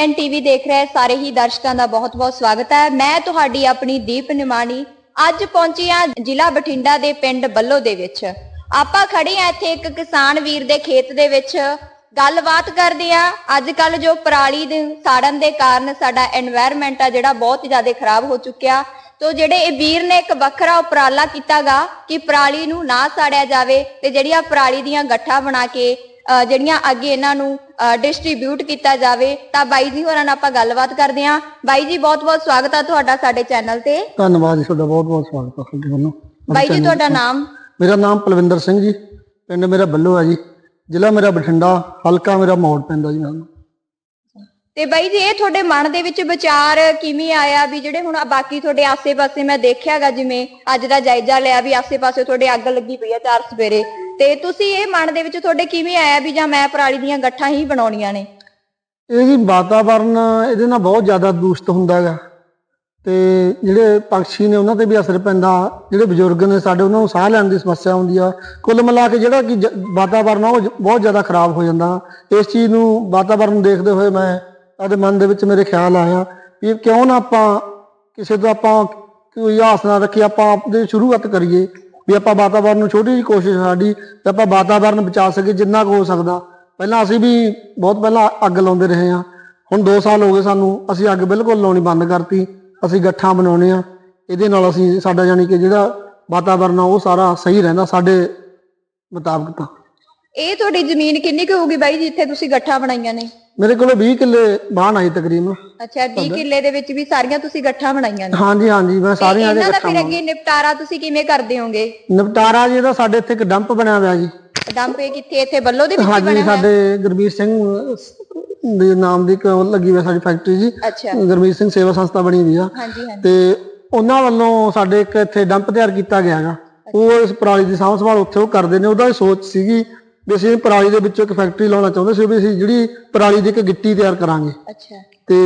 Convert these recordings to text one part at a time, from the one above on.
Peon TV ਦੇਖ ਰਹੇ ਸਾਰੇ ਹੀ ਦਰਸ਼ਕਾਂ ਦਾ ਬਹੁਤ-ਬਹੁਤ ਸਵਾਗਤ ਹੈ। ਮੈਂ ਤੁਹਾਡੀ ਆਪਣੀ ਦੀਪ ਨਿਮਾਣੀ ਅੱਜ ਪਹੁੰਚੀ ਆ ਜ਼ਿਲ੍ਹਾ ਬਠਿੰਡਾ ਦੇ ਪਿੰਡ ਬੱਲੋ ਦੇ ਵਿੱਚ। ਆਪਾਂ ਖੜੇ ਆ ਇੱਥੇ ਇੱਕ ਕਿਸਾਨ ਵੀਰ ਦੇ ਖੇਤ ਦੇ ਵਿੱਚ। ਗੱਲਬਾਤ ਕਰਦੇ ਆ ਅੱਜ ਕੱਲ ਜੋ ਪਰਾਲੀ ਦੇ ਸਾੜਨ ਦੇ ਕਾਰਨ ਸਾਡਾ এনवायरमेंट ਆ ਜਿਹੜਾ ਬਹੁਤ ਜ਼ਿਆਦਾ ਖਰਾਬ ਹੋ ਚੁੱਕਿਆ। ਤੋ ਜਿਹੜੇ ਇਹ ਵੀਰ ਨੇ ਇੱਕ ਵੱਖਰਾ ਉਪਰਾਲਾ ਕੀਤਾਗਾ ਕਿ ਪਰਾਲੀ ਨੂੰ ਨਾ ਸਾੜਿਆ ਜਾਵੇ ਤੇ ਜਿਹੜੀਆਂ ਪਰਾਲੀ ਦੀਆਂ ਗੱਠਾਂ ਬਣਾ ਕੇ ਜਿਹੜੀਆਂ ਅੱਗੇ ਇਹਨਾਂ ਨੂੰ ਡਿਸਟ੍ਰੀਬਿਊਟ ਕੀਤਾ ਜਾਵੇ ਤਾਂ ਬਾਈ ਜੀ ਹੋਰਾਂ ਨਾਲ ਆਪਾਂ ਗੱਲਬਾਤ ਕਰਦੇ ਹਾਂ। ਬਾਈ ਜੀ ਬਹੁਤ-ਬਹੁਤ ਸਵਾਗਤ ਹੈ ਤੁਹਾਡਾ ਸਾਡੇ ਚੈਨਲ ਤੇ। ਧੰਨਵਾਦ ਜੀ ਤੁਹਾਡਾ ਬਹੁਤ ਬਹੁਤ ਸਵਾਗਤ ਹੈ ਤੁਹਾਡੇ ਵੱਲੋਂ। ਬਾਈ ਜੀ ਤੁਹਾਡਾ ਨਾਮ? ਮੇਰਾ ਨਾਮ ਪਲਵਿੰਦਰ ਸਿੰਘ ਜੀ। ਪਿੰਡ ਮੇਰਾ ਬੱਲੋ ਹੈ ਜੀ। ਜ਼ਿਲ੍ਹਾ ਮੇਰਾ ਬਠਿੰਡਾ ਹਲਕਾ ਮੇਰਾ ਮੋੜ ਪੈਂਦਾ ਜੀ ਨਾਲ। ਤੇ ਬਾਈ ਜੀ ਇਹ ਤੁਹਾਡੇ ਮਨ ਦੇ ਵਿੱਚ ਵਿਚਾਰ ਕਿਵੇਂ ਆਇਆ ਵੀ ਜਿਹੜੇ ਹੁਣ ਬਾਕੀ ਤੁਹਾਡੇ ਆਸੇ-ਪਾਸੇ ਮੈਂ ਦੇਖਿਆਗਾ ਜਿਵੇਂ ਅੱਜ ਦਾ ਜਾਇਜ਼ਾ ਲਿਆ ਵੀ ਆਸੇ-ਪਾਸੇ ਤੁਹਾਡੇ ਅੱਗ ਲੱਗੀ ਪਈ ਆ ਚਾਰ ਸਵੇਰੇ। ਤੇ ਤੁਸੀਂ ਇਹ ਮਨ ਦੇ ਵਿੱਚ ਤੁਹਾਡੇ ਕਿਵੇਂ ਆਇਆ ਵੀ ਜਾਂ ਮੈਂ ਪਰਾਲੀ ਦੀਆਂ ਗੱਠਾਂ ਹੀ ਬਣਾਉਣੀਆਂ ਨੇ? ਇਹ ਜੀ ਵਾਤਾਵਰਨ ਇਹਦੇ ਨਾਲ ਬਹੁਤ ਜ਼ਿਆਦਾ ਦੂਸ਼ਿਤ ਹੁੰਦਾ ਹੈਗਾ। ਤੇ ਜਿਹੜੇ ਪੰਛੀ ਨੇ ਉਹਨਾਂ ਤੇ ਵੀ ਅਸਰ ਪੈਂਦਾ। ਜਿਹੜੇ ਬਜ਼ੁਰਗ ਨੇ ਸਾਡੇ, ਉਹਨਾਂ ਨੂੰ ਸਾਹ ਲੈਣ ਦੀ ਸਮੱਸਿਆ ਆਉਂਦੀ ਆ। ਕੁੱਲ ਮਿਲਾ ਕੇ ਜਿਹੜਾ ਕਿ ਜ- ਵਾਤਾਵਰਨ ਆ, ਉਹ ਜ- ਬਹੁਤ ਜ਼ਿਆਦਾ ਖਰਾਬ ਹੋ ਜਾਂਦਾ। ਇਸ ਚੀਜ਼ ਨੂੰ ਵਾਤਾਵਰਨ ਨੂੰ ਦੇਖਦੇ ਹੋਏ ਮੈਂ ਆਪਣੇ ਮਨ ਦੇ ਵਿੱਚ ਮੇਰੇ ਖਿਆਲ ਆਇਆ ਵੀ ਕਿਉਂ ਨਾ ਆਪਾਂ ਕਿਸੇ ਤੋਂ ਆਪਾਂ ਕੋਈ ਆਸ ਨਾ ਰੱਖੀ, ਆਪਾਂ ਆਪਦੇ ਸ਼ੁਰੂਆਤ ਕਰੀਏ। ਵੀ ਆਪਾਂ ਵਾਤਾਵਰਨ ਨੂੰ ਛੋਟੀ ਜਿਹੀ ਕੋਸ਼ਿਸ਼ ਸਾਡੀ ਤੇ ਆਪਾਂ ਵਾਤਾਵਰਨ ਬਚਾ ਸਕੀਏ ਜਿੰਨਾ ਕੁ ਹੋ ਸਕਦਾ। ਪਹਿਲਾਂ ਅਸੀਂ ਵੀ ਬਹੁਤ ਪਹਿਲਾਂ ਅੱਗ ਲਾਉਂਦੇ ਰਹੇ ਹਾਂ। ਹੁਣ 2 ਸਾਲ ਹੋ ਗਏ ਸਾਨੂੰ, ਅਸੀਂ ਅੱਗ ਬਿਲਕੁਲ ਲਾਉਣੀ ਬੰਦ ਕਰਤੀ। ਅਸੀਂ ਗੱਠਾਂ ਬਣਾਉਣੇ ਆ। ਇਹਦੇ ਨਾਲ ਅਸੀਂ ਸਾਡਾ ਜਾਨੀ ਕਿ ਜਿਹੜਾ ਵਾਤਾਵਰਨ ਆ ਉਹ ਸਾਰਾ ਸਹੀ ਰਹਿੰਦਾ ਸਾਡੇ ਮੁਤਾਬਕ ਤਾਂ। ਇਹ ਤੁਹਾਡੀ ਜ਼ਮੀਨ ਕਿੰਨੀ ਕੁ ਹੋਊਗੀ ਬਾਈ ਜਿੱਥੇ ਤੁਸੀਂ ਗੱਠਾਂ ਬਣਾਈਆਂ ਨੇ? ਮੇਰੇ ਕੋਲ 20 ਕਿੱਲੇ ਬਾਣ ਆਈ ਤਕਰੀਬਨ। ਅੱਛਾ 20 ਕਿੱਲੇ ਦੇ ਵਿੱਚ ਵੀ ਸਾਰੀਆਂ ਤੁਸੀਂ ਗੱਠਾਂ ਬਣਾਈਆਂ ਨੇ? ਹਾਂਜੀ ਹਾਂਜੀ ਮੈਂ ਸਾਰੀਆਂ ਦੇ ਗੱਠਾਂ ਫਿਰ ਅੱਗੇ ਨਿਪਟਾਰਾ ਤੁਸੀਂ ਕਿਵੇਂ ਕਰਦੇ ਹੋਗੇ? ਨਿਪਟਾਰਾ ਜੀ ਦਾ ਸਾਡੇ ਇੱਥੇ ਇੱਕ ਡੰਪ ਬਣਿਆ ਹੋਇਆ ਜੀ। ਡੰਪ ਇਹ ਕਿੱਥੇ ਇੱਥੇ ਬੱਲੋ ਦੇ ਵਿੱਚ ਹਾਂਜੀ ਬਣਿਆ ਹੋਇਆ? ਸਾਡੇ ਗੁਰਬੀਰ ਸਿੰਘ ਦੇ ਨਾਮ ਦੀ ਲੱਗੀ ਹੋਈ ਸਾਡੀ ਫੈਕਟਰੀ ਜੀ। ਅੱਛਾ। ਗੁਰਮੀਤ ਸਿੰਘ ਸੇਵਾ ਸੰਸਥਾ ਬਣੀ ਹੋਈ ਆ। ਹਾਂਜੀ ਹਾਂਜੀ। ਤੇ ਉਹਨਾਂ ਵੱਲੋਂ ਸਾਡੇ ਇੱਕ ਇੱਥੇ ਡੰਪ ਤਿਆਰ ਕੀਤਾ ਗਿਆ ਹੈਗਾ। ਉਹ ਇਸ ਪਰਾਲੀ ਦੀ ਸਾਂਭ ਸੰਭਾਲ ਉੱਥੇ ਉਹ ਕਰਦੇ ਨੇ ਉਹਦਾ ਸੋਚ ਸੀਗੀ ਵੀ ਅਸੀਂ ਪਰਾਲੀ ਦੇ ਵਿੱਚੋਂ ਇੱਕ ਫੈਕਟਰੀ ਲਾਉਣਾ ਚਾਹੁੰਦੇ ਸੀ ਵੀ ਅਸੀਂ ਜਿਹੜੀ ਪਰਾਲੀ ਦੀ ਇੱਕ ਗਿੱਟੀ ਤਿਆਰ ਕਰਾਂਗੇ। ਅੱਛਾ। ਤੇ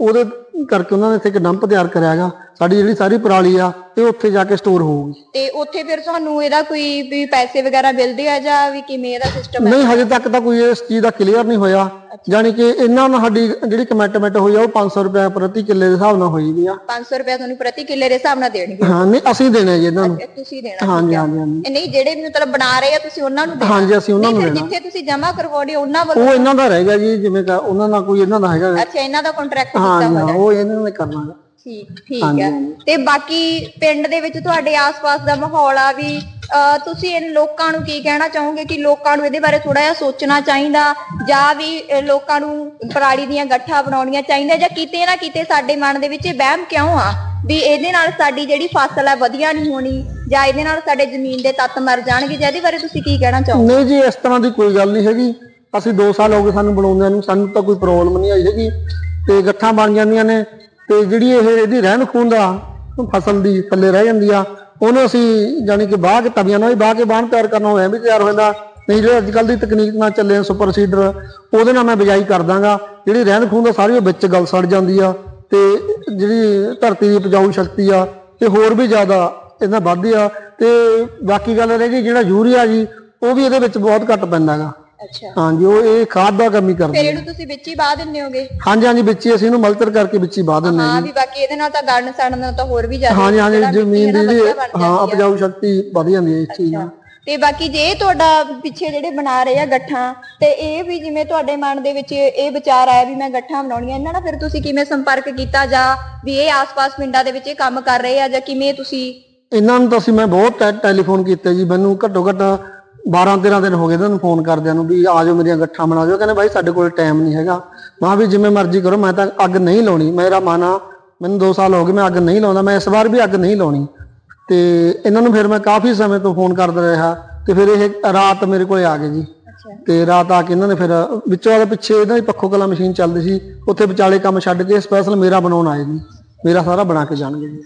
ਉਹਦੇ ਕਰਕੇ ਉਹਨਾਂ ਨੇ ਇੱਥੇ ਇੱਕ ਡੰਪ ਤਿਆਰ ਕਰਿਆ ਹੈਗਾ। ਸਾਡੀ ਜਿਹੜੀ ਸਾਰੀ ਪਰਾਲੀ ਆ ਇਹ ਉੱਥੇ ਜਾ ਕੇ ਸਟੋਰ ਹੋਊਗੀ। ਤੇ ਉੱਥੇ ਫਿਰ ਤੁਹਾਨੂੰ ਇਹਦਾ ਕੋਈ ਵੀ ਪੈਸੇ ਵਗੈਰਾ ਮਿਲਦੇ ਆ ਜਾਂ ਵੀ ਕਿਵੇਂ ਇਹਦਾ ਸਿਸਟਮ ਹੈ? ਨਹੀਂ ਹਜੇ ਤੱਕ ਤਾਂ ਕੋਈ ਇਸ ਚੀਜ਼ ਦਾ ਕਲੀਅਰ ਨਹੀਂ ਹੋਇਆ। ਯਾਨੀ ਕਿ ਇਹਨਾਂ ਨਾਲ ਸਾਡੀ ਜਿਹੜੀ ਕਮਿਟਮੈਂਟ ਹੋਈ ਆ ਉਹ 500 ਰੁਪਏ ਪ੍ਰਤੀ ਕਿੱਲੇ ਦੇ ਹਿਸਾਬ ਨਾਲ ਹੋਈ ਵੀ ਆ। 500 ਰੁਪਏ ਤੁਹਾਨੂੰ ਪ੍ਰਤੀ ਕਿੱਲੇ ਦੇ ਹਿਸਾਬ ਨਾਲ ਦੇਣਗੇ ਹਾਂ ਨਹੀਂ ਅਸੀਂ ਦੇਣੇ ਜੀ ਇਹਨਾਂ ਨੂੰ। ਤੁਸੀਂ ਦੇਣਾ ਹਾਂਜੀ ਹਾਂਜੀ ਹਾਂਜੀ। ਨਹੀਂ ਜਿਹੜੇ ਵੀ ਮਤਲਬ ਬਣਾ ਰਹੇ ਆ ਤੁਸੀਂ ਉਹਨਾਂ ਨੂੰ ਦੇਣਾ। ਹਾਂਜੀ ਅਸੀਂ ਉਹਨਾਂ ਨੂੰ ਦੇਣਾ। ਜਿੱਥੇ ਤੁਸੀਂ ਜਮ੍ਹਾਂ ਕਰਵਾਉਣੇ ਉਹਨਾਂ ਵੱਲੋਂ ਉਹ ਇਹਨਾਂ ਦਾ ਰਹੇਗਾ ਜੀ ਜਿਵੇਂ ਕਿ ਉਹਨਾਂ ਨਾਲ ਕੋਈ ਇਹਨਾਂ ਦਾ ਹੈਗਾ। ਅੱਛਾ ਇਹਨਾਂ ਦਾ ਕੰਟਰੈਕਟ ਹਾਂ ਕੀਤਾ ਹੋਇਆ। ਹਾਂ, ਉਹ ਇਹਨਾਂ ਨੇ ਕਰਨਾ ਹੈਗਾ। ਠੀਕ ਠੀਕ ਹੈ। ਤੇ ਬਾਕੀ ਪਿੰਡ ਦੇ ਵਿੱਚ ਤੁਹਾਡੇ ਆਸ-ਪਾਸ ਦਾ ਮਾਹੌਲ ਆ ਵੀ ਅਹ, ਤੁਸੀਂ ਇਹ ਲੋਕਾਂ ਨੂੰ ਕੀ ਕਹਿਣਾ ਚਾਹੋਗੇ ਕਿ ਲੋਕਾਂ ਨੂੰ ਇਹਦੇ ਬਾਰੇ ਥੋੜਾ ਜਿਹਾ ਸੋਚਣਾ ਚਾਹੀਦਾ ਜਾਂ ਵੀ ਲੋਕਾਂ ਨੂੰ ਪਰਾਲੀ ਦੀਆਂ ਗੱਠਾਂ ਬਣਾਉਣੀਆਂ ਚਾਹੀਦੀਆਂ ਜਾਂ ਕਿਤੇ ਨਾ ਕਿਤੇ ਸਾਡੇ ਮਨ ਦੇ ਵਿੱਚ ਇਹ ਵਹਿਮ ਕਿਉਂ ਆ ਵੀ ਇਹਦੇ ਨਾਲ ਸਾਡੀ ਜਿਹੜੀ ਫਸਲ ਹੈ ਵਧੀਆ ਨਹੀਂ ਹੋਣੀ ਜਾਂ ਇਹਦੇ ਨਾਲ ਸਾਡੇ ਜ਼ਮੀਨ ਦੇ ਤੱਤ ਮਰ ਜਾਣਗੇ ਜਾਂ ਇਹਦੇ ਬਾਰੇ ਤੁਸੀਂ ਕੀ ਕਹਿਣਾ ਚਾਹੋਗੇ? ਨਹੀਂ ਜੀ ਇਸ ਤਰ੍ਹਾਂ ਦੀ ਕੋਈ ਗੱਲ ਨਹੀਂ ਹੈਗੀ। ਅਸੀਂ 2 ਸਾਲ ਹੋ ਗਏ ਸਾਨੂੰ ਬਣਾਉਂਦਿਆਂ ਨੂੰ ਸਾਨੂੰ ਤਾਂ ਕੋਈ ਪ੍ਰੋਬਲਮ ਨਹੀਂ ਆਈ ਹੈਗੀ। ਤੇ ਗੱਠਾਂ ਬਣ ਜਾਂਦੀਆਂ ਨੇ। ਤੇ ਜਿਹੜੀ ਇਹ ਇਹਦੀ ਰਹਿਣ ਖੂਨ ਦਾ ਫਸਲ ਦੀ ਥੱਲੇ ਰਹਿ ਜਾਂਦੀ ਆ, ਉਹਨੂੰ ਅਸੀਂ ਜਾਨੀ ਕਿ ਬਾਹ ਕੇ ਤਵੀਆਂ ਨਾਲ ਵੀ ਬਾਹ ਕੇ ਬਾਣ ਤਿਆਰ ਕਰਨਾ ਹੋਇਆ ਵੀ ਤਿਆਰ ਹੋ ਜਾਂਦਾ। ਨਹੀਂ ਜਿਹੜੇ ਅੱਜ ਕੱਲ ਦੀ ਤਕਨੀਕ ਨਾਲ ਚੱਲੇ ਆ ਸੁਪਰ ਸੀਡਰ, ਉਹਦੇ ਨਾਲ ਮੈਂ ਬਿਜਾਈ ਕਰ ਦਾਂਗਾ। ਜਿਹੜੀ ਰਹਿਣ ਖੂਨ ਦਾ ਸਾਰੀ ਉਹ ਵਿੱਚ ਗਲ ਸੜ ਜਾਂਦੀ ਆ ਤੇ ਜਿਹੜੀ ਧਰਤੀ ਦੀ ਉਪਜਾਊ ਸ਼ਕਤੀ ਆ, ਤੇ ਹੋਰ ਵੀ ਜ਼ਿਆਦਾ ਇਹਨਾਂ ਵੱਧਦੀ ਆ। ਤੇ ਬਾਕੀ ਗੱਲ ਰਹਿ ਗਈ ਜਿਹੜਾ ਯੂਰੀਆ ਜੀ, ਉਹ ਵੀ ਇਹਦੇ ਵਿੱਚ ਬਹੁਤ ਘੱਟ ਪੈਂਦਾ ਹੈਗਾ। ਅੱਛਾ। ਹਾਂਜੀ ਉਹ ਇਹ ਖਾਦ ਦਾ ਕੰਮ ਹੀ ਫਿਰ ਕਰਦੀ ਹੈ ਇਹਨੂੰ ਤੁਸੀਂ ਵਿੱਚ ਹੀ ਬਾਹ ਦਿੰਦੇ ਹੋਗੇ? ਹਾਂਜੀ ਹਾਂਜੀ ਵਿੱਚ ਹੀ ਅਸੀਂ ਇਹਨੂੰ ਮਲਤਰ ਕਰਕੇ ਵਿੱਚ ਹੀ ਬਾਹ ਦਿੰਦੇ ਹਾਂ ਹਾਂ ਵੀ ਬਾਕੀ ਇਹਦੇ ਨਾਲ ਤਾਂ ਗੜਨ ਸੜਨ ਨਾਲ ਤਾਂ ਹੋਰ ਵੀ ਜ਼ਿਆਦਾ ਹਾਂਜੀ ਹਾਂਜੀ ਜਿਹੜਾ ਮਿੱਟੀ ਜ਼ਮੀਨ ਹੈ ਨਾ ਦੀ ਵਧੀਆ ਬਣ ਹਾਂ ਜਾਂਦੀ ਆ। ਉਪਜਾਊ ਸ਼ਕਤੀ ਵਧ ਜਾਂਦੀ ਹੈ ਇਸ ਚੀਜ਼ ਨਾਲ। ਤੇ ਬਾਕੀ ਜੇ ਇਹ ਤੁਹਾਡਾ ਪਿੱਛੇ ਜਿਹੜੇ ਬਣਾ ਰਹੇ ਆ ਗੱਠਾਂ ਤੇ ਇਹ ਵੀ ਜਿਵੇਂ ਤੁਹਾਡੇ ਮਨ ਦੇ ਵਿੱਚ ਇਹ ਵਿਚਾਰ ਆਇਆ ਵੀ ਮੈਂ ਗੱਠਾਂ ਬਣਾਉਣੀਆਂ ਇਹਨਾਂ ਨਾਲ ਫਿਰ ਤੁਸੀਂ ਕਿਵੇਂ ਸੰਪਰਕ ਕੀਤਾ ਜਾਂ ਵੀ ਇਹ ਆਸ-ਪਾਸ ਪਿੰਡਾਂ ਦੇ ਵਿੱਚ ਇਹ ਕੰਮ ਕਰ ਰਹੇ ਆ ਜਾਂ ਕਿਵੇਂ ਤੁਸੀਂ ਇਹਨਾਂ ਨੂੰ ਤਾਂ ਅਸੀਂ ਮੈਂ ਬਹੁਤ ਟੈ- ਟੈਲੀਫੋਨ ਕੀਤੇ ਜੀ ਮੈਨੂੰ ਘੱਟੋ ਘੱਟ 12 13 ਦਿਨ ਹੋ ਗਏ ਇਹਨਾਂ ਨੂੰ ਫੋਨ ਕਰਦਿਆਂ ਨੂੰ ਵੀ ਆ ਜਾਓ ਮੇਰੀਆਂ ਗੱਠਾਂ ਬਣਾ ਦਿਓ। ਕਹਿੰਦੇ ਬਾਈ ਸਾਡੇ ਕੋਲ ਟਾਈਮ ਨਹੀਂ ਹੈਗਾ। ਮੈਂ ਵੀ ਜਿਵੇਂ ਮਰਜ਼ੀ ਕਰੋ ਮੈਂ ਤਾਂ ਅੱਗ ਨਹੀਂ ਲਾਉਣੀ। ਮੇਰਾ ਮਨ ਆ ਮੈਨੂੰ 2 ਸਾਲ ਹੋ ਗਏ ਮੈਂ ਅੱਗ ਨਹੀਂ ਲਾਉਂਦਾ ਮੈਂ ਇਸ ਵਾਰ ਵੀ ਅੱਗ ਨਹੀਂ ਲਾਉਣੀ। ਤੇ ਇਹਨਾਂ ਨੂੰ ਫਿਰ ਮੈਂ ਕਾਫੀ ਸਮੇਂ ਤੋਂ ਫੋਨ ਕਰਦਾ ਰਿਹਾ ਤੇ ਫਿਰ ਇਹ ਰਾਤ ਮੇਰੇ ਕੋਲੇ ਆ ਗਏ ਜੀ। ਤੇ ਰਾਤ ਆ ਕੇ ਇਹਨਾਂ ਨੇ ਫਿਰ ਵਿੱਚੋਂ ਉਹਦੇ ਪਿੱਛੇ ਇਹਨਾਂ ਦੀ ਪੱਖੋ ਕਲਾ ਮਸ਼ੀਨ ਚੱਲਦੀ ਸੀ ਉੱਥੇ ਵਿਚਾਲੇ ਕੰਮ ਛੱਡ ਕੇ ਸਪੈਸ਼ਲ ਮੇਰਾ ਬਣਾਉਣ ਆਏ ਜੀ। ਮੇਰਾ ਸਾਰਾ ਬਣਾ ਕੇ ਜਾਣਗੇ ਜੀ।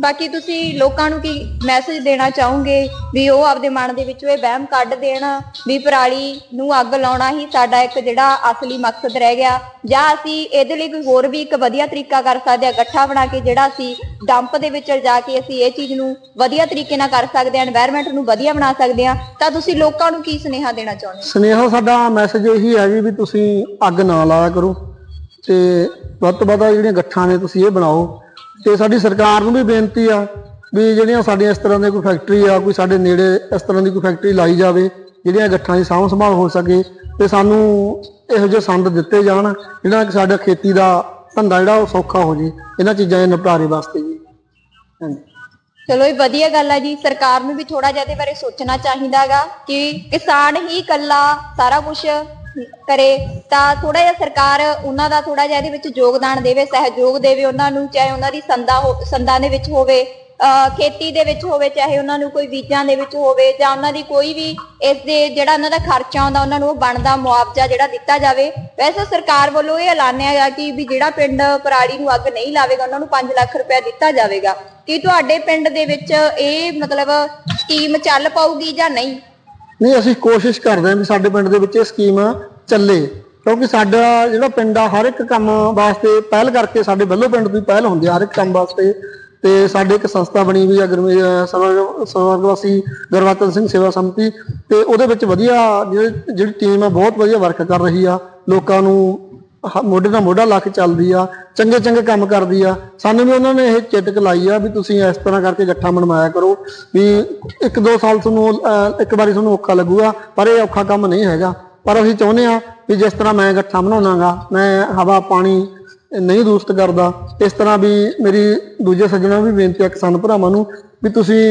ਬਾਕੀ ਤੁਸੀਂ ਲੋਕਾਂ ਨੂੰ ਕੀ ਮੈਸੇਜ ਦੇਣਾ ਚਾਹੋਗੇ ਵੀ ਉਹ ਆਪਦੇ ਮਨ ਦੇ ਵਿੱਚੋਂ ਇਹ ਵਹਿਮ ਕੱਢ ਦੇਣ ਵੀ ਪਰਾਲੀ ਨੂੰ ਅੱਗ ਲਾਉਣਾ ਹੀ ਸਾਡਾ ਇੱਕ ਜਿਹੜਾ ਅਸਲੀ ਮਕਸਦ ਰਹਿ ਗਿਆ ਜਾਂ ਅਸੀਂ ਇਹਦੇ ਲਈ ਕੋਈ ਹੋਰ ਵੀ ਇੱਕ ਵਧੀਆ ਤਰੀਕਾ ਕਰ ਸਕਦੇ ਆ ਇਕੱਠਾ ਬਣਾ ਕੇ ਜਿਹੜਾ ਅਸੀਂ ਡੰਪ ਦੇ ਵਿੱਚ ਜਾ ਕੇ ਅਸੀਂ ਇਹ ਚੀਜ਼ ਨੂੰ ਵਧੀਆ ਤਰੀਕੇ ਨਾਲ ਕਰ ਸਕਦੇ ਆ এনवायरमेंट ਨੂੰ ਵਧੀਆ ਬਣਾ ਸਕਦੇ ਆ ਤਾਂ ਤੁਸੀਂ ਲੋਕਾਂ ਨੂੰ ਕੀ ਸੁਨੇਹਾ ਦੇਣਾ ਚਾਹੁੰਦੇ ਸੁਨੇਹਾ ਸਾਡਾ ਮੈਸੇਜ ਇਹੀ ਹੈ ਜੀ ਵੀ ਤੁਸੀਂ ਅੱਗ ਨਾ ਲਾਇਆ ਕਰੋ ਤੇ ਵੱਧ ਤੋਂ ਵੱਧ ਜਿਹੜੀਆਂ ਗੱਠਾਂ ਨੇ ਤੁਸੀਂ ਇਹ ਬਣਾਓ। ਤੇ ਸਾਡੀ ਸਰਕਾਰ ਨੂੰ ਵੀ ਬੇਨਤੀ ਆ ਵੀ ਜਿਹੜੀਆਂ ਸਾਡੀਆਂ ਇਸ ਤਰ੍ਹਾਂ ਦੀ ਕੋਈ ਫੈਕਟਰੀ ਆ, ਕੋਈ ਸਾਡੇ ਨੇੜੇ ਇਸ ਤਰ੍ਹਾਂ ਦੀ ਕੋਈ ਫੈਕਟਰੀ ਲਾਈ ਜਾਵੇ, ਜਿਹੜੀਆਂ ਗੱਠਾਂ ਦੀ ਸਾਂਭ ਸੰਭਾਲ ਹੋ ਸਕੇ ਤੇ ਸਾਨੂੰ ਇਹੋ ਜਿਹੇ ਸੰਦ ਦਿੱਤੇ ਜਾਣ, ਜਿਹੜਾ ਕਿ ਸਾਡਾ ਖੇਤੀ ਦਾ ਧੰਦਾ ਜਿਹੜਾ ਉਹ ਸੌਖਾ ਹੋ ਜੇ, ਇਹਨਾਂ ਚੀਜ਼ਾਂ ਦੇ ਨਿਪਟਾਰੇ ਵਾਸਤੇ ਜੀ। ਹਾਂਜੀ। ਚਲੋ ਇਹ ਵਧੀਆ ਗੱਲ ਆ ਜੀ, ਸਰਕਾਰ ਨੂੰ ਵੀ ਥੋੜਾ ਜਿਹਾ ਇਹਦੇ ਬਾਰੇ ਸੋਚਣਾ ਚਾਹੀਦਾਗਾ ਕਿ ਕਿਸਾਨ ਹੀ ਇਕੱਲਾ, ਸਾਰਾ ਕੁਝ ਕਰੇ, ਤਾਂ ਥੋੜਾ ਜਿਹਾ ਸਰਕਾਰ ਉਹਨਾਂ ਦਾ ਥੋੜਾ ਜਿਹਾ ਇਹਦੇ ਵਿੱਚ ਯੋਗਦਾਨ ਦੇਵੇ, ਸਹਿਯੋਗ ਦੇਵੇ ਉਹਨਾਂ ਨੂੰ, ਚਾਹੇ ਉਹਨਾਂ ਦੀ ਸੰਦਾ ਸੰਦਾਂ ਦੇ ਵਿੱਚ ਹੋਵੇ ਖੇਤੀ ਦੇ ਵਿੱਚ ਹੋਵੇ, ਚਾਹੇ ਉਹਨਾਂ ਨੂੰ ਕੋਈ ਬੀਜਾਂ ਦੇ ਵਿੱਚ ਹੋਵੇ, ਜਾਂ ਉਹਨਾਂ ਦੀ ਕੋਈ ਵੀ ਇਸ ਦੇ ਜਿਹੜਾ ਉਹਨਾਂ ਦਾ ਖਰਚਾ ਆਉਂਦਾ, ਉਹਨਾਂ ਨੂੰ ਉਹ ਬਣਦਾ ਮੁਆਵਜ਼ਾ ਜਿਹੜਾ ਦਿੱਤਾ ਜਾਵੇ, ਵੈਸੇ ਸਰਕਾਰ ਵੱਲੋਂ ਇਹ ਐਲਾਨਿਆ ਗਿਆ ਕਿ ਵੀ ਜਿਹੜਾ ਪਿੰਡ ਪਰਾਲੀ ਨੂੰ ਅੱਗ ਨਹੀਂ ਲਾਵੇਗਾ, ਉਹਨਾਂ ਨੂੰ 5 ਲੱਖ ਰੁਪਏ ਦਿੱਤਾ ਜਾਵੇਗਾ। ਕੀ ਤੁਹਾਡੇ ਪਿੰਡ ਦੇ ਵਿੱਚ ਇਹ ਮਤਲਬ ਸਕੀਮ ਚੱਲ ਪਾਊਗੀ ਜਾਂ ਨਹੀਂ? ਨਹੀਂ, ਅਸੀਂ ਕੋਸ਼ਿਸ਼ ਕਰਦੇ ਹਾਂ ਵੀ ਸਾਡੇ ਪਿੰਡ ਦੇ ਵਿੱਚ ਇਹ ਸਕੀਮ ਚੱਲੇ, ਕਿਉਂਕਿ ਸਾਡਾ ਜਿਹੜਾ ਪਿੰਡ ਆ, ਹਰ ਇੱਕ ਕੰਮ ਵਾਸਤੇ ਪਹਿਲ ਕਰਕੇ ਸਾਡੇ ਵੱਲੋਂ ਪਿੰਡ ਦੀ ਪਹਿਲ ਹੁੰਦੀ ਆ, ਹਰ ਇੱਕ ਕੰਮ ਵਾਸਤੇ। ਤੇ ਸਾਡੇ ਇੱਕ ਸੰਸਥਾ ਬਣੀ ਹੋਈ ਆ, ਗਰਮੀ ਸਵਰਗਵਾਸੀ ਗੁਰਵਤਨ ਸਿੰਘ ਸੇਵਾ ਸੰਮਤੀ, ਤੇ ਉਹਦੇ ਵਿੱਚ ਵਧੀਆ ਜਿਹੜੀ ਜਿਹੜੀ ਟੀਮ ਆ, ਬਹੁਤ ਵਧੀਆ ਵਰਕ ਕਰ ਰਹੀ ਆ, ਲੋਕਾਂ ਨੂੰ ਮੋਢੇ ਨਾਲ ਮੋਢਾ ਲਾ ਕੇ ਚੱਲਦੀ ਆ, ਚੰਗੇ ਚੰਗੇ ਕੰਮ ਕਰਦੀ ਆ। ਸਾਨੂੰ ਵੀ ਉਹਨਾਂ ਨੇ ਇਹ ਚਿੱਟਕ ਲਾਈ ਆ ਵੀ ਤੁਸੀਂ ਇਸ ਤਰ੍ਹਾਂ ਕਰਕੇ ਜੱਠਾ ਬਣਵਾਇਆ ਕਰੋ ਵੀ ਇੱਕ ਦੋ ਸਾਲ ਤੁਹਾਨੂੰ ਇੱਕ ਵਾਰੀ ਤੁਹਾਨੂੰ ਔਖਾ ਲੱਗੂਗਾ, ਪਰ ਇਹ ਔਖਾ ਕੰਮ ਨਹੀਂ ਹੈਗਾ। ਪਰ ਅਸੀਂ ਚਾਹੁੰਦੇ ਆ ਵੀ ਜਿਸ ਤਰ੍ਹਾਂ ਮੈਂ ਗੱਠਾ ਬਣਾਉਣਾਗਾ ਮੈਂ ਹਵਾ, ਪਾਣੀ ਨਹੀਂ ਦੂਸ਼ਿਤ ਕਰਦਾ, ਇਸ ਤਰ੍ਹਾਂ ਵੀ ਮੇਰੀ ਦੂਜੇ ਸੱਜਣਾਂ ਨੂੰ ਵੀ ਬੇਨਤੀ ਹੈ ਕਿਸਾਨ ਭਰਾਵਾਂ ਨੂੰ ਵੀ ਤੁਸੀਂ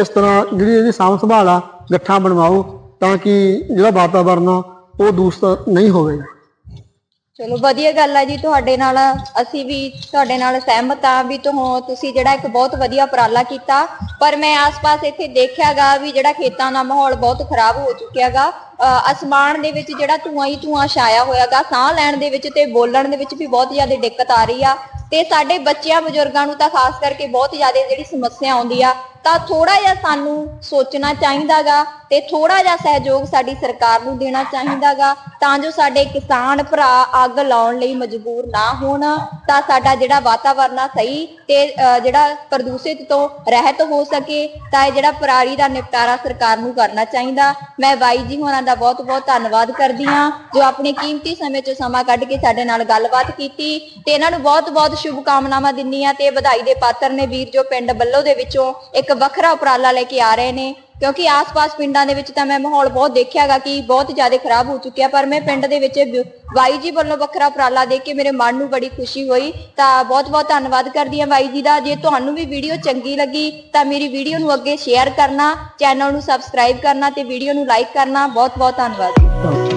ਇਸ ਤਰ੍ਹਾਂ ਜਿਹੜੀ ਇਹਦੀ ਸਾਂਭ ਸੰਭਾਲ ਆ ਗੱਠਾਂ ਬਣਵਾਓ ਤਾਂ ਕਿ ਜਿਹੜਾ ਵਾਤਾਵਰਨ ਆ, ਉਹ ਦੂਸ਼ਿਤ ਨਹੀਂ ਹੋਵੇਗਾ। ਚਲੋ ਵਧੀਆ ਗੱਲ ਆ ਜੀ, ਤੁਹਾਡੇ ਨਾਲ ਅਸੀਂ ਵੀ ਤੁਹਾਡੇ ਨਾਲ ਸਹਿਮਤ ਆ ਵੀ ਤੁਹ ਤੁਸੀਂ ਜਿਹੜਾ ਇੱਕ ਬਹੁਤ ਵਧੀਆ ਉਪਰਾਲਾ ਕੀਤਾ, ਪਰ ਮੈਂ ਆਸ-ਪਾਸ ਇੱਥੇ ਦੇਖਿਆਗਾ ਵੀ ਜਿਹੜਾ ਖੇਤਾਂ ਦਾ ਮਾਹੌਲ ਬਹੁਤ ਖਰਾਬ ਹੋ ਚੁੱਕਿਆਗਾ। ਅਸਮਾਨ ਦੇ ਵਿੱਚ ਜਿਹੜਾ ਧੂਆਂ ਹੀ ਧੂਆਂ ਛਾਇਆ ਹੋਇਆਗਾ, ਸਾਹ ਲੈਣ ਦੇ ਵਿੱਚ ਤੇ ਬੋਲਣ ਦੇ ਵਿੱਚ ਵੀ ਬਹੁਤ ਜ਼ਿਆਦਾ ਦਿੱਕਤ ਆ ਰਹੀ ਆ। ਤੇ ਸਾਡੇ ਬੱਚਿਆਂ, ਬਜ਼ੁਰਗਾਂ ਨੂੰ ਤਾਂ ਖਾਸ ਕਰਕੇ ਬਹੁਤ ਜ਼ਿਆਦਾ ਜਿਹੜੀ ਸਮੱਸਿਆ ਆਉਂਦੀ ਆ ਤਾਂ ਥੋੜਾ ਜਿਹਾ ਸਾਨੂੰ ਸੋਚਣਾ ਚਾਹੀਦਾਗਾ ਤੇ ਥੋੜਾ ਜਿਹਾ ਸਹਿਯੋਗ ਸਾਡੀ ਸਰਕਾਰ ਨੂੰ ਦੇਣਾ ਚਾਹੀਦਾਗਾ ਤਾਂ ਜੋ ਸਾਡੇ ਕਿਸਾਨ ਭਰਾ ਅੱਗ ਲਾਉਣ ਲਈ ਮਜਬੂਰ ਨਾ ਹੋਣ, ਤਾਂ ਸਾਡਾ ਜਿਹੜਾ ਵਾਤਾਵਰਨ ਆ ਸਹੀ ਤੇ ਜਿਹੜਾ ਪ੍ਰਦੂਸ਼ਿਤ ਤੋਂ ਰਹਿਤ ਹੋ ਸਕੇ, ਤਾਂ ਇਹ ਜਿਹੜਾ ਪਰਾਲੀ ਦਾ ਨਿਪਟਾਰਾ ਸਰਕਾਰ ਨੂੰ ਕਰਨਾ ਚਾਹੀਦਾ। ਮੈਂ ਬਾਈ ਜੀ ਹੋਰਾਂ ਦਾ ਬਹੁਤ ਬਹੁਤ ਧੰਨਵਾਦ ਕਰਦੀ ਹਾਂ, ਜੋ ਆਪਣੇ ਕੀਮਤੀ ਸਮੇਂ ਚੋਂ ਸਮਾਂ ਕੱਢ ਕੇ ਸਾਡੇ ਨਾਲ ਗੱਲਬਾਤ ਕੀਤੀ ਤੇ ਇਹਨਾਂ ਨੂੰ ਬਹੁਤ ਬਹੁਤ ਸ਼ੁਭ ਕਾਮਨਾਵਾਂ ਦਿੰਦੀ ਹਾਂ ਤੇ ਵਧਾਈ ਦੇ ਪਾਤਰ ਨੇ ਵੀਰ ਜੋ ਪਿੰਡ ਬੱਲੋ ਦੇ ਵਿੱਚੋਂ ਇੱਕ ਵੱਖਰਾ ਉਪਰਾਲਾ ਲੈ ਕੇ ਆ ਰਹੇ ਨੇ। ਕਿਉਂਕਿ ਆਸ-ਪਾਸ ਪਿੰਡਾਂ ਦੇ ਵਿੱਚ ਤਾਂ ਮੈਂ ਮਾਹੌਲ ਬਹੁਤ ਦੇਖਿਆਗਾ ਕਿ ਬਹੁਤ ਜ਼ਿਆਦਾ ਖਰਾਬ ਹੋ ਚੁੱਕਿਆ। ਪਰ ਮੈਂ ਪਿੰਡ ਦੇ ਵਿੱਚ ਬ- ਬਾਈ ਜੀ ਵੱਲੋਂ ਵੱਖਰਾ ਉਪਰਾਲਾ ਦੇਖ ਕੇ ਮੇਰੇ ਮਨ ਨੂੰ ਬੜੀ ਖੁਸ਼ੀ ਹੋਈ। ਤਾਂ ਬਹੁਤ-ਬਹੁਤ ਧੰਨਵਾਦ ਕਰਦੀ ਹਾਂ ਬਾਈ ਜੀ ਦਾ। ਜੇ ਤੁਹਾਨੂੰ ਵੀ ਵੀਡੀਓ ਚੰਗੀ ਲੱਗੀ, ਤਾਂ ਮੇਰੀ ਵੀਡੀਓ ਨੂੰ ਅੱਗੇ ਸ਼ੇਅਰ ਕਰਨਾ, ਚੈਨਲ ਨੂੰ ਸਬਸਕ੍ਰਾਈਬ ਕਰਨਾ ਤੇ ਵੀਡੀਓ ਨੂੰ ਲਾਈਕ ਕਰਨਾ। ਬਹੁਤ-ਬਹੁਤ ਧੰਨਵਾਦ